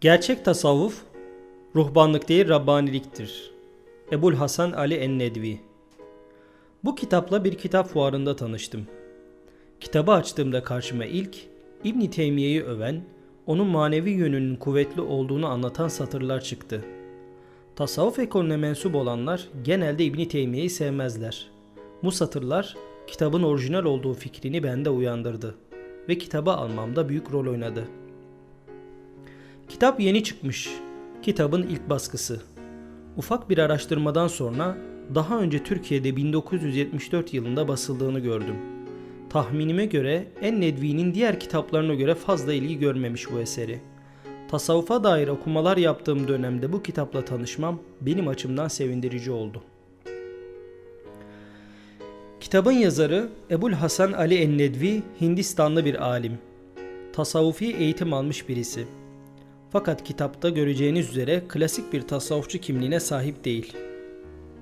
Gerçek tasavvuf, ruhbanlık değil Rabbaniliktir. Ebul Hasan Ali En-Nedvi Bu kitapla bir kitap fuarında tanıştım. Kitabı açtığımda karşıma ilk İbn Teymiye'yi öven, onun manevi yönünün kuvvetli olduğunu anlatan satırlar çıktı. Tasavvuf ekolüne mensup olanlar genelde İbn Teymiye'yi sevmezler. Bu satırlar kitabın orijinal olduğu fikrini bende uyandırdı ve kitabı almamda büyük rol oynadı. Kitap yeni çıkmış. Kitabın ilk baskısı. Ufak bir araştırmadan sonra daha önce Türkiye'de 1974 yılında basıldığını gördüm. Tahminime göre En Nedvi'nin diğer kitaplarına göre fazla ilgi görmemiş bu eseri. Tasavvufa dair okumalar yaptığım dönemde bu kitapla tanışmam benim açımdan sevindirici oldu. Kitabın yazarı Ebul Hasan Ali En-Nedvi Hindistanlı bir alim. Tasavvufi eğitim almış birisi. Fakat kitapta göreceğiniz üzere klasik bir tasavvufçu kimliğine sahip değil.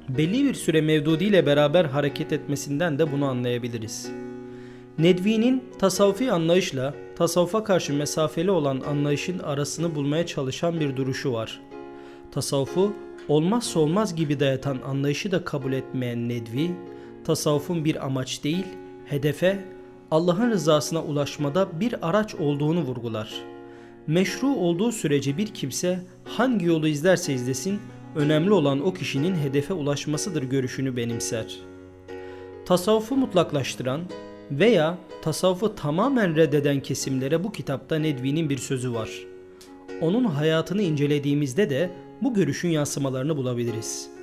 Belli bir süre Mevdudi ile beraber hareket etmesinden de bunu anlayabiliriz. Nedvi'nin tasavvufi anlayışla tasavvufa karşı mesafeli olan anlayışın arasını bulmaya çalışan bir duruşu var. Tasavvufu olmazsa olmaz gibi dayatan anlayışı da kabul etmeyen Nedvi, tasavvufun bir amaç değil, hedefe, Allah'ın rızasına ulaşmada bir araç olduğunu vurgular. Meşru olduğu sürece bir kimse hangi yolu izlerse izlesin, önemli olan o kişinin hedefe ulaşmasıdır görüşünü benimser. Tasavvufu mutlaklaştıran veya tasavvufu tamamen reddeden kesimlere bu kitapta Nedvi'nin bir sözü var. Onun hayatını incelediğimizde de bu görüşün yansımalarını bulabiliriz.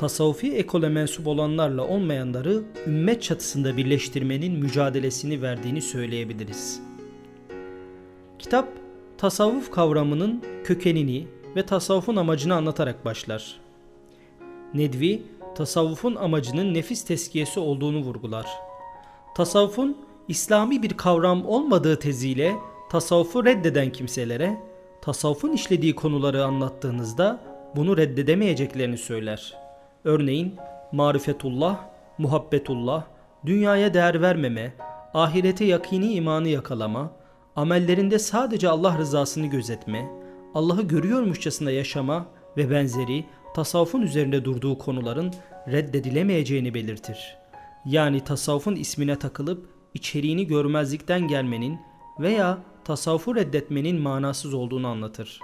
Tasavvufi ekole mensup olanlarla olmayanları ümmet çatısında birleştirmenin mücadelesini verdiğini söyleyebiliriz. Kitap tasavvuf kavramının kökenini ve tasavvufun amacını anlatarak başlar. Nedvi, tasavvufun amacının nefis teskiyesi olduğunu vurgular. Tasavvufun İslami bir kavram olmadığı teziyle tasavvufu reddeden kimselere tasavvufun işlediği konuları anlattığınızda bunu reddedemeyeceklerini söyler. Örneğin marifetullah, muhabbetullah, dünyaya değer vermeme, ahirete yakini imanı yakalama, amellerinde sadece Allah rızasını gözetme, Allah'ı görüyormuşçasına yaşama ve benzeri tasavvufun üzerinde durduğu konuların reddedilemeyeceğini belirtir. Yani tasavvufun ismine takılıp içeriğini görmezlikten gelmenin veya tasavvufu reddetmenin manasız olduğunu anlatır.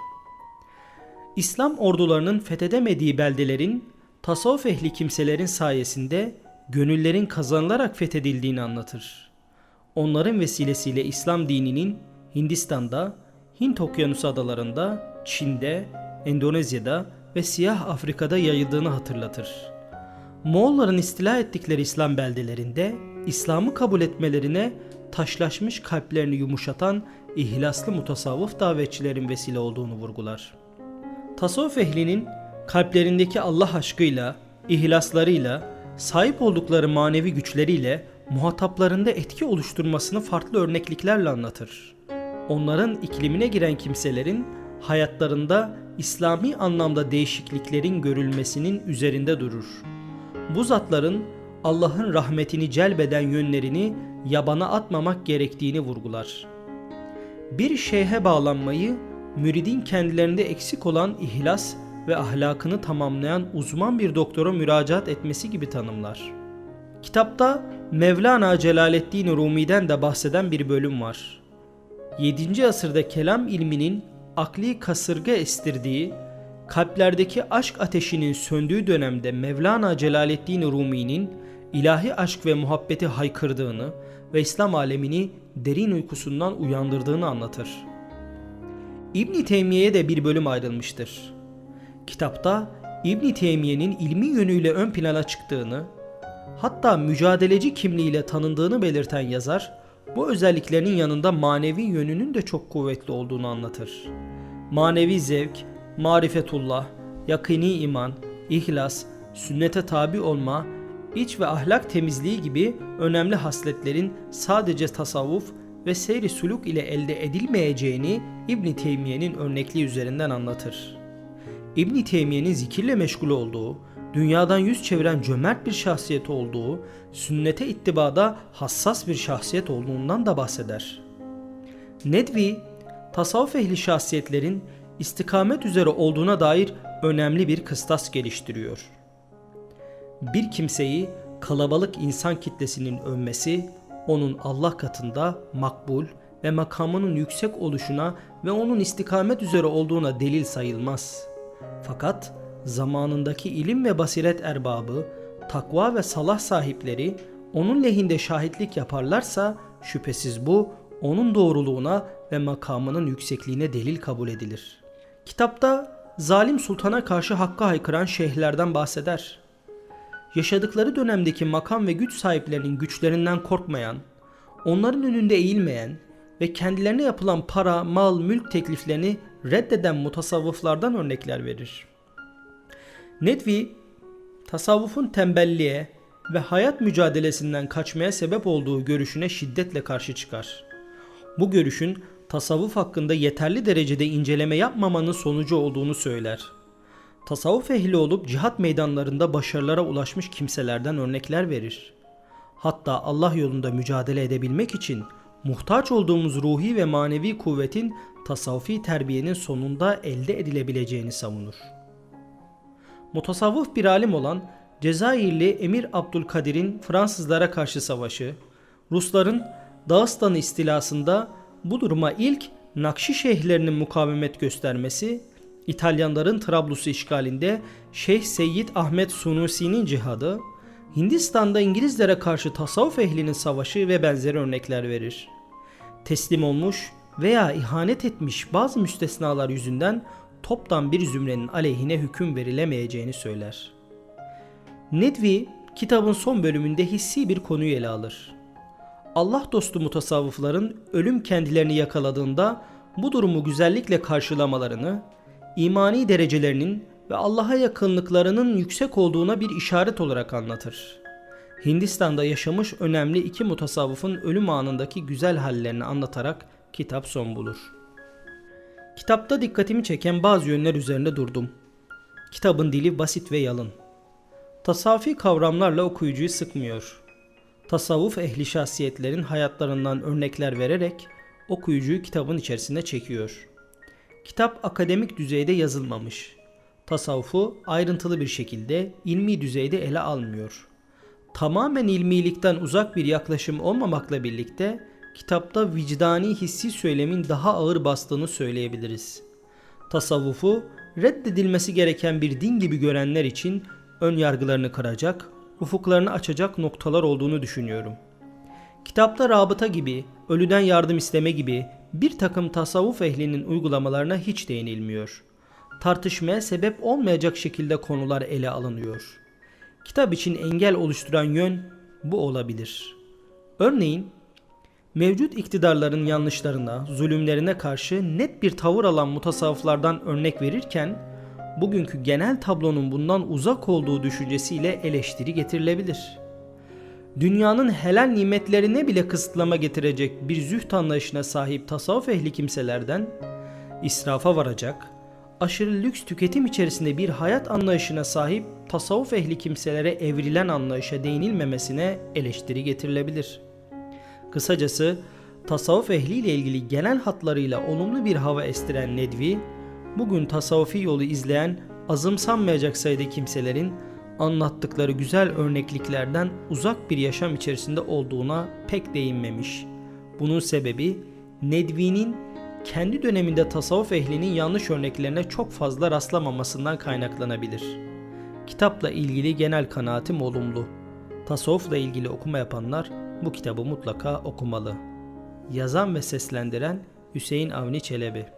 İslam ordularının fethedemediği beldelerin tasavvuf ehli kimselerin sayesinde gönüllerin kazanılarak fethedildiğini anlatır. Onların vesilesiyle İslam dininin Hindistan'da, Hint Okyanusu adalarında, Çin'de, Endonezya'da ve Siyah Afrika'da yayıldığını hatırlatır. Moğolların istila ettikleri İslam beldelerinde İslam'ı kabul etmelerine taşlaşmış kalplerini yumuşatan ihlaslı mutasavvıf davetçilerin vesile olduğunu vurgular. Tasavvuf ehlinin kalplerindeki Allah aşkıyla, ihlaslarıyla, sahip oldukları manevi güçleriyle muhataplarında etki oluşturmasını farklı örnekliklerle anlatır. Onların iklimine giren kimselerin hayatlarında İslami anlamda değişikliklerin görülmesinin üzerinde durur. Bu zatların Allah'ın rahmetini celbeden yönlerini yabana atmamak gerektiğini vurgular. Bir şeyhe bağlanmayı müridin kendilerinde eksik olan ihlas ve ahlakını tamamlayan uzman bir doktora müracaat etmesi gibi tanımlar. Kitapta Mevlana Celaleddin Rumi'den de bahseden bir bölüm var. 7. asırda kelam ilminin akli kasırga estirdiği, kalplerdeki aşk ateşinin söndüğü dönemde Mevlana Celaleddin Rumi'nin ilahi aşk ve muhabbeti haykırdığını ve İslam alemini derin uykusundan uyandırdığını anlatır. İbn Teymiye'ye de bir bölüm ayrılmıştır. Kitapta İbn Teymiye'nin ilmi yönüyle ön plana çıktığını, hatta mücadeleci kimliğiyle tanındığını belirten yazar, bu özelliklerinin yanında manevi yönünün de çok kuvvetli olduğunu anlatır. Manevi zevk, marifetullah, yakini iman, ihlas, sünnete tabi olma, iç ve ahlak temizliği gibi önemli hasletlerin sadece tasavvuf ve seyri suluk ile elde edilmeyeceğini İbn Teymiye'nin örnekliği üzerinden anlatır. İbn Teymiye'nin zikirle meşgul olduğu dünyadan yüz çeviren cömert bir şahsiyet olduğu, sünnete ittibada hassas bir şahsiyet olduğundan da bahseder. Nedvi, tasavvuf ehli şahsiyetlerin istikamet üzere olduğuna dair önemli bir kıstas geliştiriyor. Bir kimseyi kalabalık insan kitlesinin övmesi, onun Allah katında makbul ve makamının yüksek oluşuna ve onun istikamet üzere olduğuna delil sayılmaz. Fakat zamanındaki ilim ve basiret erbabı, takva ve salah sahipleri onun lehinde şahitlik yaparlarsa şüphesiz bu onun doğruluğuna ve makamının yüksekliğine delil kabul edilir. Kitapta zalim sultana karşı hakka haykıran şeyhlerden bahseder. Yaşadıkları dönemdeki makam ve güç sahiplerinin güçlerinden korkmayan, onların önünde eğilmeyen ve kendilerine yapılan para, mal, mülk tekliflerini reddeden mutasavvıflardan örnekler verir. Nedvi, tasavvufun tembelliğe ve hayat mücadelesinden kaçmaya sebep olduğu görüşüne şiddetle karşı çıkar. Bu görüşün tasavvuf hakkında yeterli derecede inceleme yapmamanın sonucu olduğunu söyler. Tasavvuf ehli olup cihat meydanlarında başarılara ulaşmış kimselerden örnekler verir. Hatta Allah yolunda mücadele edebilmek için muhtaç olduğumuz ruhi ve manevi kuvvetin tasavvufi terbiyenin sonunda elde edilebileceğini savunur. Mutasavvıf bir alim olan Cezayirli Emir Abdülkadir'in Fransızlara karşı savaşı, Rusların Dağıstan istilasında bu duruma ilk Nakşi şeyhlerinin mukavemet göstermesi, İtalyanların Trablus'u işgalinde Şeyh Seyyid Ahmet Sunusi'nin cihadı, Hindistan'da İngilizlere karşı tasavvuf ehlinin savaşı ve benzeri örnekler verir. Teslim olmuş veya ihanet etmiş bazı müstesnalar yüzünden toptan bir zümrenin aleyhine hüküm verilemeyeceğini söyler. Nedvi kitabın son bölümünde hissi bir konuyu ele alır. Allah dostu mutasavvıfların ölüm kendilerini yakaladığında bu durumu güzellikle karşılamalarını, imani derecelerinin ve Allah'a yakınlıklarının yüksek olduğuna bir işaret olarak anlatır. Hindistan'da yaşamış önemli iki mutasavvıfın ölüm anındaki güzel hallerini anlatarak kitap son bulur. Kitapta dikkatimi çeken bazı yönler üzerinde durdum. Kitabın dili basit ve yalın. Tasavvufi kavramlarla okuyucuyu sıkmıyor. Tasavvuf ehli şahsiyetlerin hayatlarından örnekler vererek okuyucuyu kitabın içerisine çekiyor. Kitap akademik düzeyde yazılmamış. Tasavvufu ayrıntılı bir şekilde ilmi düzeyde ele almıyor. Tamamen ilmilikten uzak bir yaklaşım olmamakla birlikte kitapta vicdani hissi söylemin daha ağır bastığını söyleyebiliriz. Tasavvufu reddedilmesi gereken bir din gibi görenler için ön yargılarını kıracak, ufuklarını açacak noktalar olduğunu düşünüyorum. Kitapta rabıta gibi, ölüden yardım isteme gibi bir takım tasavvuf ehlinin uygulamalarına hiç değinilmiyor. Tartışmaya sebep olmayacak şekilde konular ele alınıyor. Kitap için engel oluşturan yön bu olabilir. Örneğin mevcut iktidarların yanlışlarına, zulümlerine karşı net bir tavır alan mutasavvıflardan örnek verirken bugünkü genel tablonun bundan uzak olduğu düşüncesiyle eleştiri getirilebilir. Dünyanın helal nimetlerine bile kısıtlama getirecek bir züht anlayışına sahip tasavvuf ehli kimselerden israfa varacak, aşırı lüks tüketim içerisinde bir hayat anlayışına sahip tasavvuf ehli kimselere evrilen anlayışa değinilmemesine eleştiri getirilebilir. Kısacası tasavvuf ehliyle ilgili genel hatlarıyla olumlu bir hava estiren Nedvi, bugün tasavvufi yolu izleyen azımsanmayacak sayıda kimselerin anlattıkları güzel örnekliklerden uzak bir yaşam içerisinde olduğuna pek değinmemiş. Bunun sebebi Nedvi'nin kendi döneminde tasavvuf ehlinin yanlış örneklerine çok fazla rastlamamasından kaynaklanabilir. Kitapla ilgili genel kanaatim olumlu. Tasavvufla ilgili okuma yapanlar bu kitabı mutlaka okumalı. Yazan ve seslendiren Hüseyin Avni Çelebi